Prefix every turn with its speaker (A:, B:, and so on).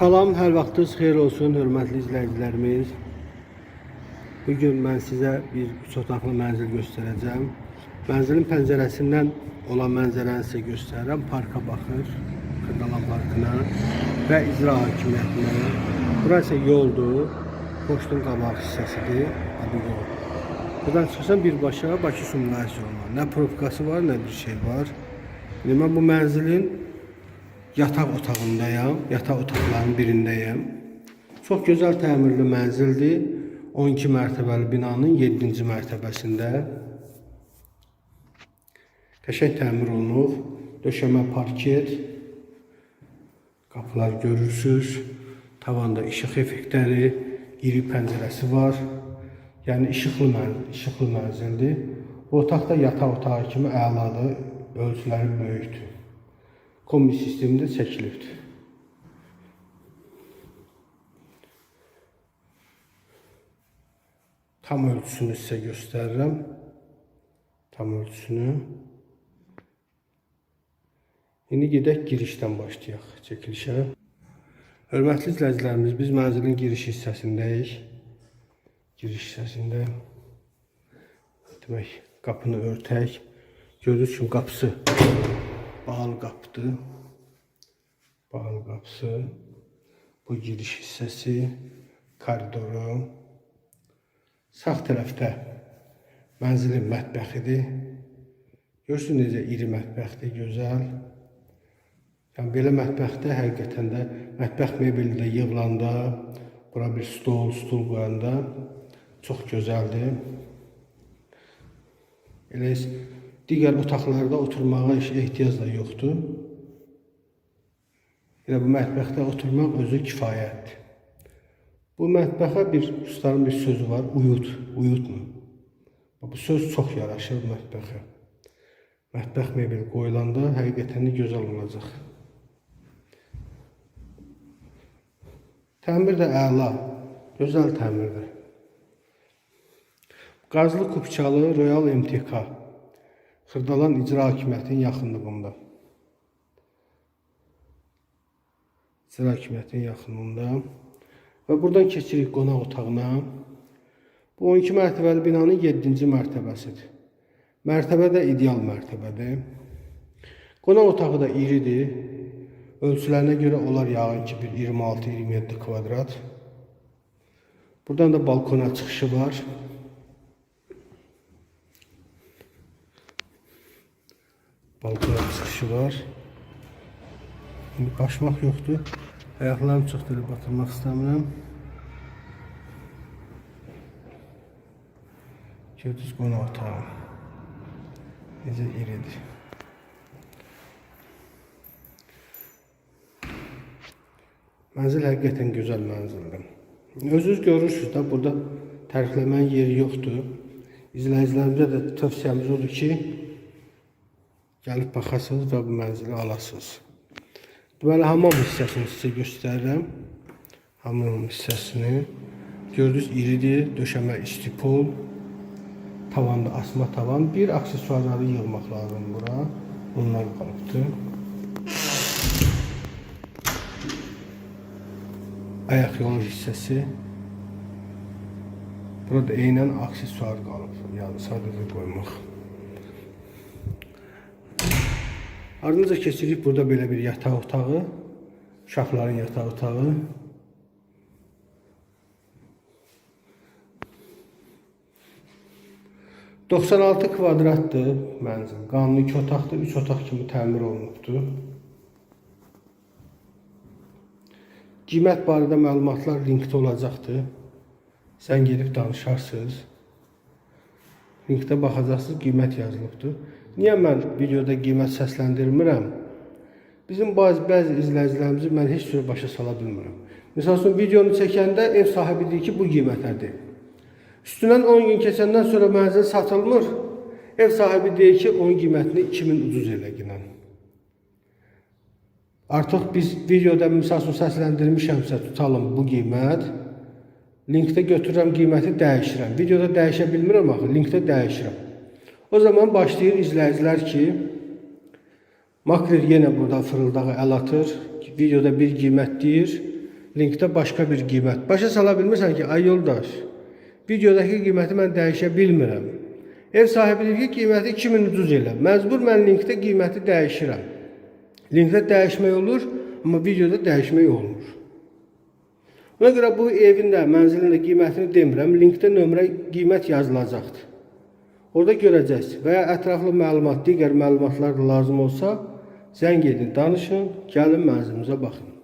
A: Salam, hər vaxtınız xeyir olsun, hörmətli izləyicilərimiz. Bu gün mən sizə bir üç otaqlı mənzil göstərəcəm. Mənzilin pəncərəsindən olan mənzərəni sizə göstərirəm. Parka baxır, Kırdalan parkına və icra hakimiyyətinə. Burası yoldur, poçtun qabaq hissəsidir, adı yol. Buradan çıxsan birbaşa Bakı Sumqayısı yoluna. Nə provkası var, nə bir şey var. İndi mən bu mənzilin yataq otağındayam, yataq otaqlarının birindəyəm. Çox gözəl təmirli mənzildir. 12 mərtəbəli binanın 7-ci mərtəbəsində. Qəşəng təmir olunub. Döşəmə parket. Qapılar görürsüz. Tavanda işıq effektləri, iri pəncərəsi var. Yəni işıqlı mənzil, işıqlı mənzildir. Bu otaq da yataq otağı kimi əladır. Ölçüləri böyükdür. Kombi sistemində çəkilibdir. Tam ölçüsünü sizə göstərirəm. Tam ölçüsünü. İndi gedək girişdən başlayaq çəkilişə. Hörmətli izləyicilərimiz, biz mənzilin giriş hissəsindəyik. Giriş hissəsində demək qapını örtək. Gördüyünüz kimi qapısı bağlı qapıdır. Bağlı qapısı. Bu giriş hissəsi, koridoru. Sağ tərəfdə mənzilin mətbəxidir. Görürsünüz necə iri mətbəxdir, gözəl. Yəni belə mətbəxdə həqiqətən də mətbəx mebeli də bura bir stol, stul qoyanda çox gözəldir. Elə digər otaqlarda oturmağa ehtiyac da yoxdur. Elə bu mətbəxdə oturmaq özü kifayətdir. Bu mətbəxə bir ustaların bir sözü var, uyut, uyutma. Bu söz çox yaraşır mətbəxə. Mətbəx mebeli qoyulanda həqiqətən də gözəl olacaq. Təmir də əla, gözəl təmirdir. Qazlı Kupçalı Royal MTK Xırdalan İcra Hakimiyyətinin yaxınlığında. İcra Hakimiyyətinin yaxınlığında. Və buradan keçirik qonaq otağına. Bu 12 mərtəbəli binanın 7-ci mərtəbəsidir. Mərtəbə də ideal mərtəbədir. Qonaq otağı da iridir. Ölçülərinə görə olar yağın ki bir 26-27 kvadrat. Buradan da balkona çıxışı var. Balkona çıxışı var. İndi başmaq yoxdur. Ayaqlarım dili batırmaq istəmirəm. Gördünüz qonaq otağı. Necə iridir. Mənzil həqiqətən gözəl mənzildir. Özünüz görürsünüz də burada tərifləmənin yeri yoxdur. İzləyicilərimizə də tövsiyəmiz odur ki, gəlib baxasınız və bu mənzili alasınız. Deməli, hamam hissəsini sizə göstərirəm. Hamam hissəsini. Gördünüz, iridir, döşəmə istipol. Tavanda asma tavan. Bir aksesuarları yığmaq lazım bura. Onlar qalıbdır. Ayaq yolu hissəsi. Burada eynən aksesuar qalıb. Yəni sadəcə qoymaq. Ardınca keçirik burada belə bir yataq otağı. Uşaqların yataq otağı. ...96 kvadratdır mənzil. Qanuni 2 otaqdır, 3 otaq kimi təmir olunubdur. Qiymət barədə məlumatlar linkdə olacaqdır. Sən gedib danışarsınız. Linkdə baxacaqsınız, qiymət yazılıbdır. Niyə mən videoda qiymət səsləndirmirəm? Bizim bazı bəzi izləyicilərimizi mən heç cür başa sala bilmirəm. Məsəl videonu çəkəndə ev sahibi deyir ki, bu qiymətədir. Üstündən 10 gün keçəndən sonra mənzil satılmır. Ev sahibi deyir ki, onun qiymətini 2000 ucuz elə ginən. Artıq biz videoda misal üçün səsləndirmişəmsə tutalım bu qiymət. Linkdə götürürəm qiyməti dəyişirəm. Videoda dəyişə bilmirəm axı, linkdə dəyişirəm. O zaman başlayır izləyicilər ki, makler yenə burada fırıldağı əl atır. Videoda bir qiymət deyir, linkdə başqa bir qiymət. Başa sala bilmirsən ki, ay yoldaş, videodakı qiyməti mən dəyişə bilmirəm. Ev sahibi deyir ki, qiyməti 2000 ucuz elə. Məcbur mən linkdə qiyməti dəyişirəm. Linkdə dəyişmək olur, amma videoda dəyişmək olmur. Ona görə bu evin də, mənzilin də qiymətini demirəm. Linkdə nömrə qiymət yazılacaqdır. Orada görəcəksiniz və ya ətraflı məlumat, digər məlumatlar lazım olsa, zəng edin, danışın, gəlin mənzilimizə baxın.